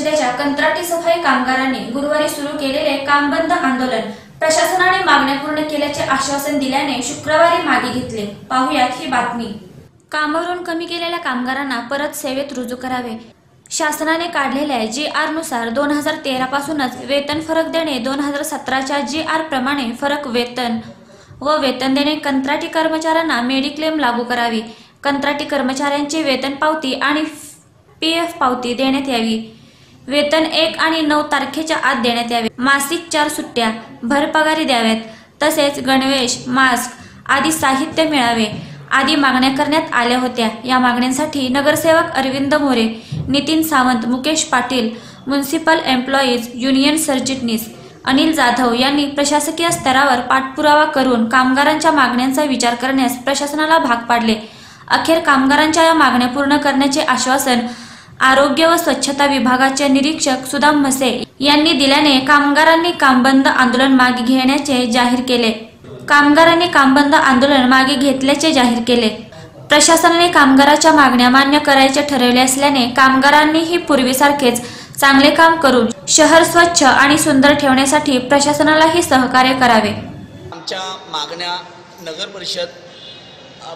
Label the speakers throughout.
Speaker 1: कंत्राटी सफाई कामगारांनी गुरुवारी सुरू केलेले कामबंद आंदोलन प्रशासनाने मागण्या पूर्ण केल्याचे आश्वासन दिल्याने शुक्रवारी मागे घेतले. पाहुयात ही बातमी. कामावरून कमी केलेल्या कामगारांना परत सेवेत रुजू करावे. शासनाने काढलेल्या जी आरनुसार दोन हजार तेरा पासूनच वेतन फरक देणे दोन हजार सतराच्या जी आर प्रमाणे फरक वेतन व वेतन देणे कंत्राटी कर्मचाऱ्यांना मेडिक्लेम लागू करावी. कंत्राटी कर्मचाऱ्यांची वेतन पावती आणि पी एफ पावती देण्यात यावी. वेतन एक आणि नऊ तारखेच्या आत देण्यात यावे. मासिक चार सुट्ट्या भरपगारी द्याव्यात. तसेच गणवेश मास्क आदी साहित्य मिळावे. आदी मागण्या करण्यात आल्या होत्या. या मागण्यांसाठी नगरसेवक Arvind More Nitin Sawant Mukesh Patil municipal employees union सरचिटणीस अनिल जाधव यांनी प्रशासकीय स्तरावर पाठपुरावा करून कामगारांच्या मागण्यांचा विचार करण्यास प्रशासनाला भाग पाडले. अखेर कामगारांच्या या मागण्या पूर्ण करण्याचे आश्वासन आरोग्य व स्वच्छता विभागाचे निरीक्षक सुदाम मसे यांनी दिल्याने कामगारांनी कामबंद आंदोलन मागे घेण्याचे जाहीर केले. कामगारांनी कामबंद आंदोलन मागे घेतल्याचे जाहीर केले. प्रशासनाने कामगाराच्या मागण्या मान्य करायचे ठरवले असल्याने कामगारांनीही पूर्वीसारखेच चांगले काम करून शहर स्वच्छ आणि सुंदर ठेवण्यासाठी प्रशासनालाही सहकार्य करावे.
Speaker 2: आमच्या मागण्या नगर परिषद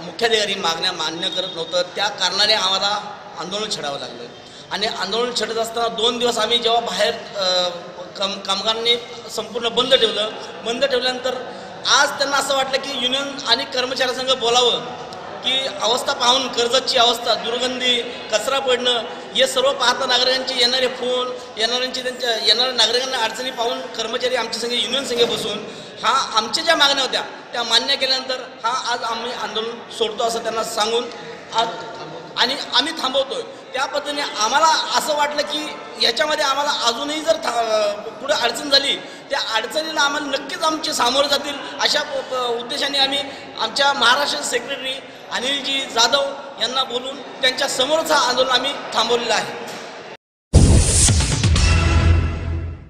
Speaker 2: मुख्याधिकारी मागण्या मान्य करत नव्हतं. त्या कारणाने आम्हाला आंदोलन छेडावं लागलं. आणि आंदोलन छेडत असताना दोन दिवस आम्ही जेव्हा बाहेर कम कामगारांनी संपूर्ण बंद ठेवलं. बंद ठेवल्यानंतर आज त्यांना असं वाटलं की युनियन आणि कर्मचाऱ्यांसंग बोलावं की अवस्था पाहून कर्जतची अवस्था दुर्गंधी कचरा पडणं हे सर्व पाहता नागरिकांचे येणारे फोन येणाऱ्यांची त्यांच्या येणाऱ्या नागरिकांना अडचणी पाहून कर्मचारी आमच्या संघ युनियन संघ बसून हा आमच्या ज्या मागण्या होत्या त्या मान्य केल्यानंतर हा आज आम्ही आंदोलन सोडतो असं त्यांना सांगून आज आणि आम्ही थांबवतोय. त्या पद्धतीने आम्हाला असं वाटलं की याच्यामध्ये आम्हाला अजूनही जर था पुढे अडचण झाली त्या अडचणीला आम्हाला नक्कीच आमचे सामोरे जातील अशा उद्देशाने आम्ही आमच्या महाराष्ट्र सेक्रेटरी अनिलजी जाधव यांना बोलून त्यांच्या समोरच आंदोलन आम्ही थांबवलेलं आहे.